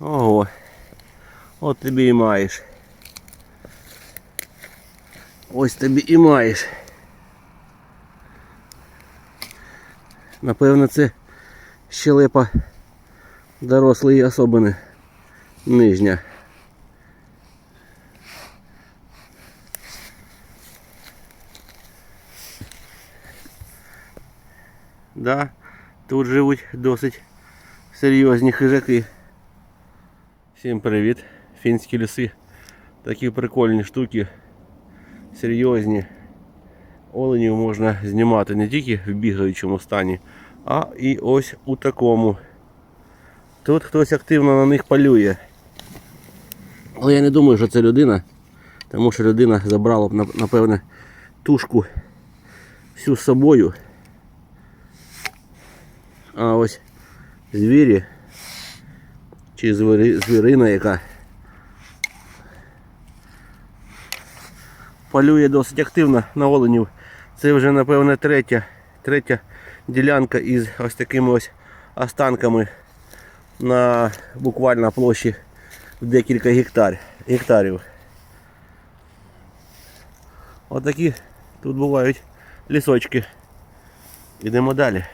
Ого. От тобі і маєш. Ось тобі і маєш. Напевно, це щелепа дорослої особини. Нижня. Да, тут живуть досить серйозні хижаки. Всім привіт! Фінські ліси. Такі прикольні штуки. Серйозні. Оленів можна знімати не тільки в бігаючому стані, а і ось у такому. Тут хтось активно на них полює. Але я не думаю, що це людина, тому що людина забрала б, нап- напевне, тушку всю з собою. А ось звірі чи звірина, яка полює досить активно на оленів. Це вже напевне третя, третя ділянка із ось такими ось останками на буквально площі в декілька гектар, гектарів. Отакі тут бувають лісочки. Йдемо далі.